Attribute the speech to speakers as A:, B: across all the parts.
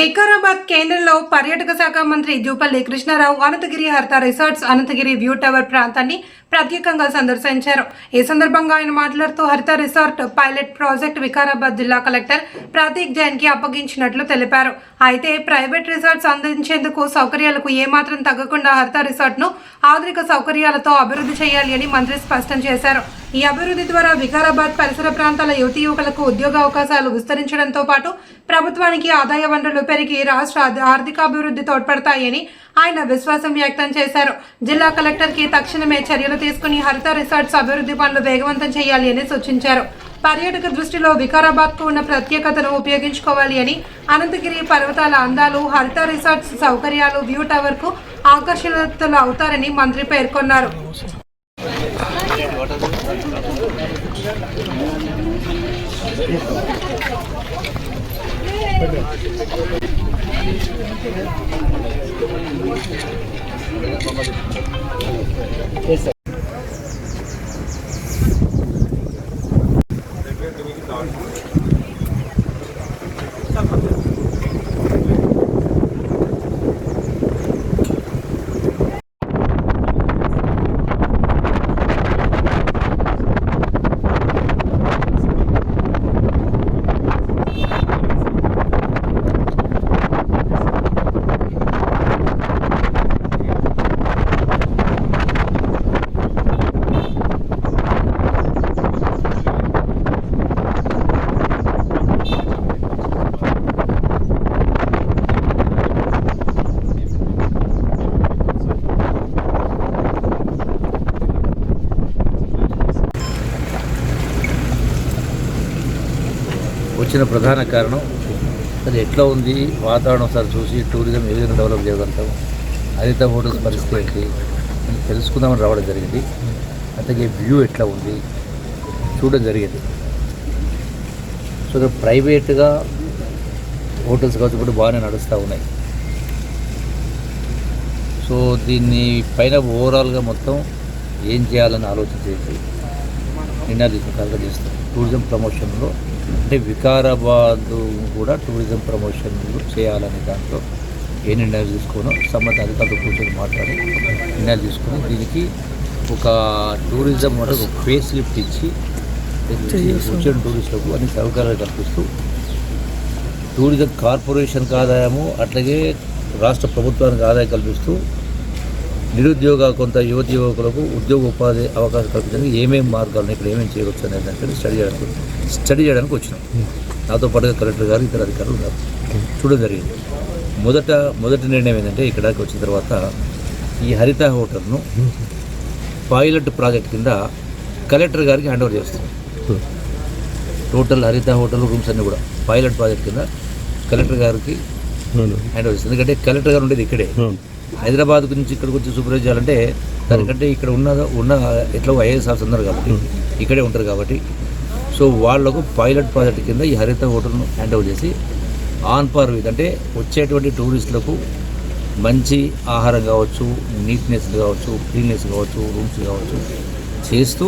A: వికారాబాద్ కేంద్రంలో పర్యాటక శాఖ మంత్రి Jupally Krishnarao Ananthagiri Haritha resorts Ananthagiri view tower ప్రాంతాన్ని ప్రత్యేకంగా సందర్శించారు. ఈ సందర్భంగా ఆయన మాట్లాడుతూ Haritha resort pilot project Vikarabad జిల్లా కలెక్టర్ ప్రతీక్ జైన్కి అప్పగించినట్లు తెలిపారు. అయితే ప్రైవేట్ రిసార్ట్స్ అందించేందుకు సౌకర్యాలకు ఏమాత్రం తగ్గకుండా హరిత రిసార్ట్ను ఆధునిక సౌకర్యాలతో అభివృద్ధి చేయాలి అని మంత్రి స్పష్టం చేశారు. ఈ అభివృద్ధి ద్వారా వికారాబాద్ పరిసర ప్రాంతాల యువతీ యువకులకు ఉద్యోగ అవకాశాలు విస్తరించడంతో పాటు ప్రభుత్వానికి ఆదాయ వనరులు పెరిగి రాష్ట్ర ఆర్థికాభివృద్ధి తోడ్పడతాయని ఆయన విశ్వాసం వ్యక్తం చేశారు. జిల్లా కలెక్టర్కి తక్షణమే చర్యలు తీసుకుని హరిత రిసార్ట్స్ అభివృద్ధి పనులు వేగవంతం చేయాలి అని సూచించారు. పర్యాటక దృష్టిలో వికారాబాద్కు ఉన్న ప్రత్యేకతను ఉపయోగించుకోవాలి అని అనంతగిరి పర్వతాల అందాలు హరిత రిసార్ట్స్ సౌకర్యాలు వ్యూ టవర్కు ఆకర్షితులు అవుతారని మంత్రి పేర్కొన్నారు. Yes, sir.
B: వచ్చిన ప్రధాన కారణం అది ఎట్లా ఉంది? వాతావరణం ఒకసారి చూసి టూరిజం ఏ విధంగా డెవలప్ చేయగలుగుతాము హరిత హోటల్స్ పరిస్థితి ఏంటి? తెలుసుకుందామని రావడం జరిగింది. అట్లాగే వ్యూ ఎట్లా ఉంది? చూడడం జరిగింది. సో ఇక్కడ ప్రైవేట్గా హోటల్స్ కావచ్చు ఇప్పుడు బాగానే నడుస్తూ ఉన్నాయి. సో దీన్ని పైన ఓవరాల్గా మొత్తం ఏం చేయాలని ఆలోచన చేసి నిర్ణయాలు చేస్తాం. టూరిజం ప్రమోషన్లో అంటే వికారాబాద్ కూడా టూరిజం ప్రమోషన్లు చేయాలనే దాంట్లో ఏ నిర్ణయాలు తీసుకోనో సంబంధిత అధికారులతో కూర్చొని మాట్లాడి నిర్ణయాలు తీసుకొని దీనికి ఒక టూరిజం ఒక ఫేస్ లిఫ్ట్ ఇచ్చి వచ్చిన టూరిస్టులకు అన్ని సౌకర్యాలు కల్పిస్తూ టూరిజం కార్పొరేషన్కి ఆదాయము అట్లాగే రాష్ట్ర ప్రభుత్వానికి ఆదాయం కల్పిస్తూ నిరుద్యోగ కొంత యువతి యువకులకు ఉద్యోగ ఉపాధి అవకాశం కల్పించడానికి ఏమేమి మార్గాలు ఇక్కడ ఏమేమి చేయవచ్చు అనేది దాంట్లో స్టడీ చేయడానికి స్టడీ చేయడానికి వచ్చినాం. నాతో పాటుగా కలెక్టర్ గారు ఇతర అధికారులు ఉన్నారు. చూడడం జరిగింది. మొదట మొదటి నిర్ణయం ఏంటంటే ఇక్కడికి వచ్చిన తర్వాత ఈ హరిత హోటల్ను పైలట్ ప్రాజెక్ట్ కింద కలెక్టర్ గారికి హ్యాండ్ ఓవర్ చేస్తాం టోటల్ హరిత హోటల్ రూమ్స్ అన్నీ కూడా పైలట్ ప్రాజెక్ట్ కింద కలెక్టర్ గారికి హ్యాండ్ ఓవర్ ఎందుకంటే కలెక్టర్ గారు ఉండేది ఇక్కడే. హైదరాబాద్ నుంచి ఇక్కడికి వచ్చి సూపర్వైజ్ చేయాలంటే దానికంటే ఇక్కడ ఉన్న ఉన్న ఎట్లా ఐఏఎస్ ఆఫీసర్ ఉన్నారు కాబట్టి ఇక్కడే ఉంటారు కాబట్టి. సో వాళ్ళకు పైలట్ ప్రాజెక్ట్ కింద ఈ హరిత హోటల్ను హ్యాండ్ ఓవర్ చేసి ఆన్ పార్ విత్ అంటే వచ్చేటువంటి టూరిస్టులకు మంచి ఆహారం కావచ్చు నీట్నెస్ కావచ్చు క్లీన్నెస్ కావచ్చు రూమ్స్ కావచ్చు చేస్తూ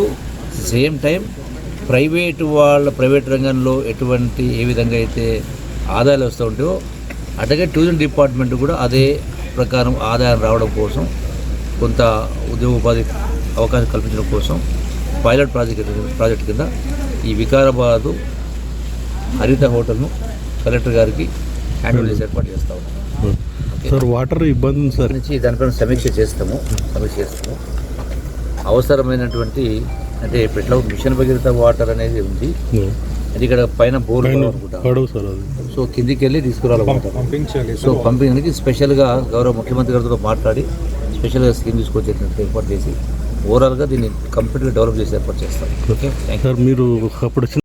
B: సేమ్ టైం ప్రైవేట్ వాళ్ళ ప్రైవేట్ రంగంలో ఎటువంటి ఏ విధంగా అయితే ఆదాయాలు వస్తూ ఉంటాయో అట్లాగే టూరిజం డిపార్ట్మెంట్ కూడా అదే ప్రకారం ఆదాయం రావడం కోసం కొంత ఉద్యోగ ఉపాధి అవకాశం కల్పించడం కోసం పైలట్ ప్రాజెక్ట్ ప్రాజెక్ట్ కింద ఈ వికారాబాదు హరిత హోటల్ను కలెక్టర్ గారికి హ్యాండిల్ చేసి ఏర్పాటు చేస్తా ఉన్నాం.
C: సార్ వాటర్ ఇబ్బంది సార్.
B: నుంచి దానిపైన సమీక్ష చేస్తాము సమీక్ష చేస్తాము. అవసరమైనటువంటి అంటే ఇప్పట్లో మిషన్ భగీరథ వాటర్ అనేది ఉంది. అది ఇక్కడ పైన బోర్
C: పైన
B: అనుకుంటా.
C: పడవు సార్ అది.
B: సో కిందికి వెళ్ళి తీసుకురావాలి సో పంపించడానికి స్పెషల్గా గౌరవ ముఖ్యమంత్రి గారితో మాట్లాడి స్పెషల్గా స్కీమ్ తీసుకొచ్చేటట్టు ఏర్పాటు చేసి ఓవరాల్గా దీన్ని కంప్లీట్గా డెవలప్ చేసి ఏర్పాటు చేస్తాం. ఓకే.
C: సార్ మీరు అప్పుడు